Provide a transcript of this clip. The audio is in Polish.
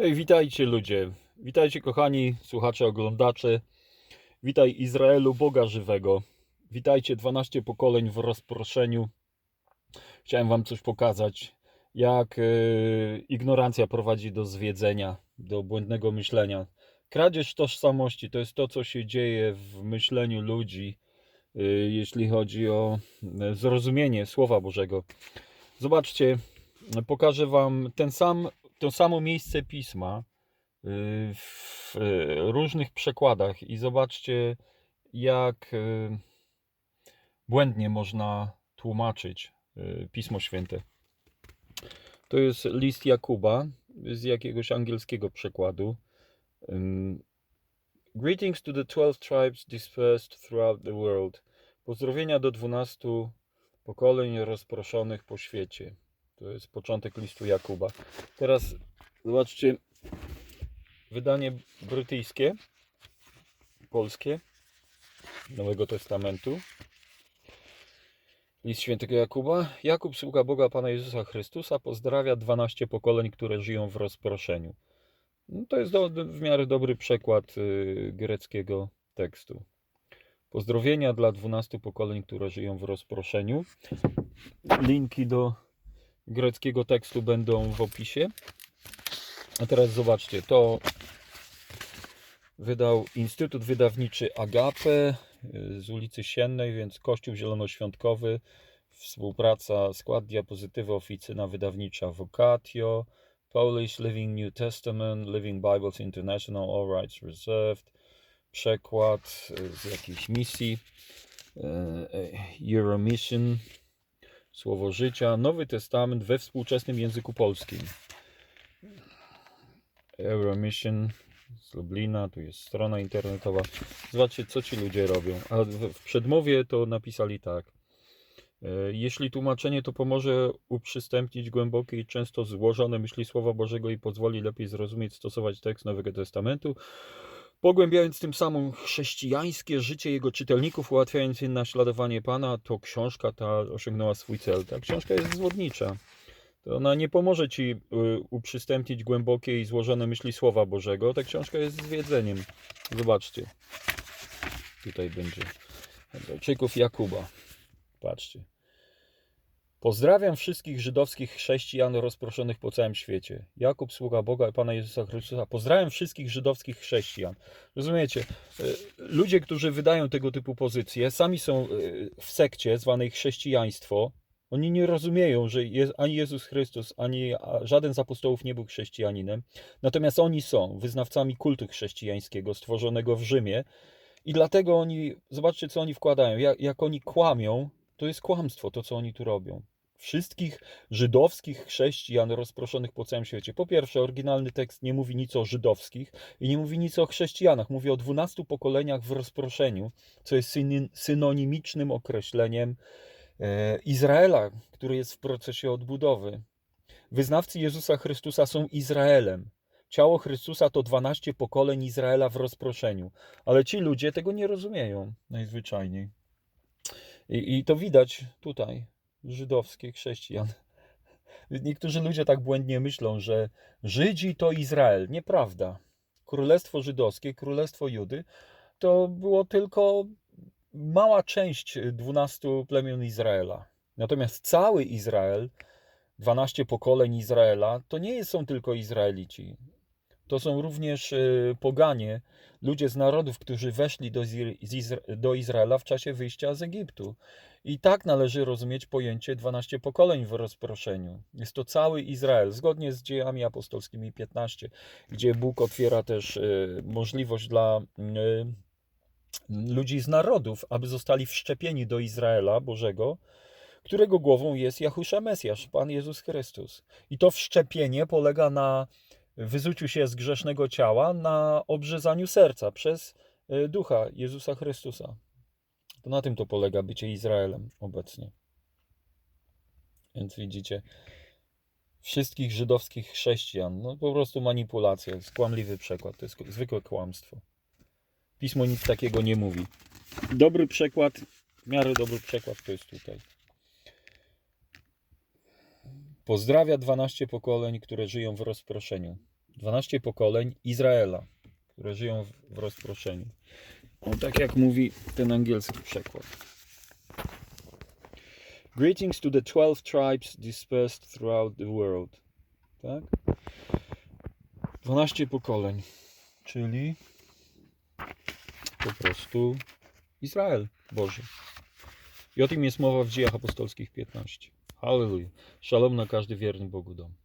Hej, witajcie ludzie. Witajcie kochani słuchacze, oglądacze. Witaj Izraelu, Boga żywego. Witajcie 12 pokoleń w rozproszeniu. Chciałem wam coś pokazać, jak e, ignorancja prowadzi do zwiedzenia, do błędnego myślenia. Kradzież tożsamości to jest to, co się dzieje w myśleniu ludzi, e, jeśli chodzi o e, zrozumienie Słowa Bożego. Zobaczcie, pokażę wam ten sam to samo miejsce pisma y, w y, różnych przekładach i zobaczcie, jak y, błędnie można tłumaczyć Pismo Święte. To jest list Jakuba z jakiegoś angielskiego przekładu. Greetings to the 12 tribes dispersed throughout the world. Pozdrowienia do 12 pokoleń rozproszonych po świecie. To jest początek listu Jakuba. Teraz zobaczcie wydanie brytyjskie, polskie Nowego Testamentu. List świętego Jakuba. Jakub, sługa Boga Pana Jezusa Chrystusa, pozdrawia 12 pokoleń, które żyją w rozproszeniu. No, to jest do, w miarę dobry przekład y, greckiego tekstu. Pozdrowienia dla 12 pokoleń, które żyją w rozproszeniu. Linki do greckiego tekstu będą w opisie. A teraz zobaczcie, to wydał Instytut Wydawniczy Agape y, z ulicy Siennej, więc Kościół Zielonoświątkowy, współpraca, skład diapozytywy, oficyna wydawnicza Vocatio, Polish Living New Testament, Living Bibles International, All Rights Reserved, przekład y, z jakiejś misji, y, Euromission, Słowo Życia, Nowy Testament we współczesnym języku polskim. Euromission z Lublina, tu jest strona internetowa. Zobaczcie, co ci ludzie robią. A w, przedmowie to napisali tak. E, Jeśli tłumaczenie to pomoże uprzystępnić głębokie i często złożone myśli Słowa Bożego i pozwoli lepiej zrozumieć, stosować tekst Nowego Testamentu, pogłębiając tym samym chrześcijańskie życie jego czytelników, ułatwiając im naśladowanie Pana, to książka ta osiągnęła swój cel. Ta książka jest zwodnicza. To ona nie pomoże ci y, uprzystępnić głębokie i złożone myśli Słowa Bożego. Ta książka jest zwiedzeniem. Zobaczcie. Tutaj będzie Hebrajczyków Jakuba. Patrzcie. Pozdrawiam wszystkich żydowskich chrześcijan rozproszonych po całym świecie. Jakub, sługa Boga i Pana Jezusa Chrystusa. Pozdrawiam wszystkich żydowskich chrześcijan. Rozumiecie? Y, Ludzie, którzy wydają tego typu pozycje, sami są y, w sekcie zwanej chrześcijaństwo. Oni nie rozumieją, że ani Jezus Chrystus, ani żaden z apostołów nie był chrześcijaninem. Natomiast oni są wyznawcami kultu chrześcijańskiego stworzonego w Rzymie. I dlatego oni, zobaczcie, co oni wkładają. Jak, jak oni kłamią, to jest kłamstwo, to co oni tu robią. Wszystkich żydowskich chrześcijan rozproszonych po całym świecie. Po pierwsze, oryginalny tekst nie mówi nic o żydowskich i nie mówi nic o chrześcijanach. Mówi o dwunastu pokoleniach w rozproszeniu, co jest synonimicznym określeniem e, Izraela, który jest w procesie odbudowy. Wyznawcy Jezusa Chrystusa są Izraelem. Ciało Chrystusa to 12 pokoleń Izraela w rozproszeniu. Ale ci ludzie tego nie rozumieją najzwyczajniej. I, I to widać tutaj, żydowskich chrześcijan. Niektórzy ludzie tak błędnie myślą, że Żydzi to Izrael. Nieprawda. Królestwo Żydowskie, Królestwo Judy to było tylko mała część 12 plemion Izraela. Natomiast cały Izrael, 12 pokoleń Izraela, to nie są tylko Izraelici. To są również e, poganie, ludzie z narodów, którzy weszli do, Izra- do Izraela w czasie wyjścia z Egiptu. I tak należy rozumieć pojęcie 12 pokoleń w rozproszeniu. Jest to cały Izrael, zgodnie z dziejami apostolskimi 15, gdzie Bóg otwiera też e, możliwość dla e, ludzi z narodów, aby zostali wszczepieni do Izraela Bożego, którego głową jest Jahusza Mesjasz, Pan Jezus Chrystus. I to wszczepienie polega na wyzuciu się z grzesznego ciała, na obrzezaniu serca przez e, ducha Jezusa Chrystusa. To na tym to polega bycie Izraelem obecnie. Więc widzicie, wszystkich żydowskich chrześcijan, no po prostu manipulacja, skłamliwy przekład, to jest zwykłe kłamstwo. Pismo nic takiego nie mówi. Dobry przekład, w miarę dobry przekład to jest tutaj. Pozdrawia 12 pokoleń, które żyją w rozproszeniu. 12 pokoleń Izraela, które żyją w, rozproszeniu. Tak jak mówi ten angielski przekład. Greetings to the 12 tribes dispersed throughout the world. Tak? 12 pokoleń, czyli po prostu Izrael Boży. I o tym jest mowa w dziejach apostolskich 15. Аллилуйя. Шалом на каждый верный Богу дом.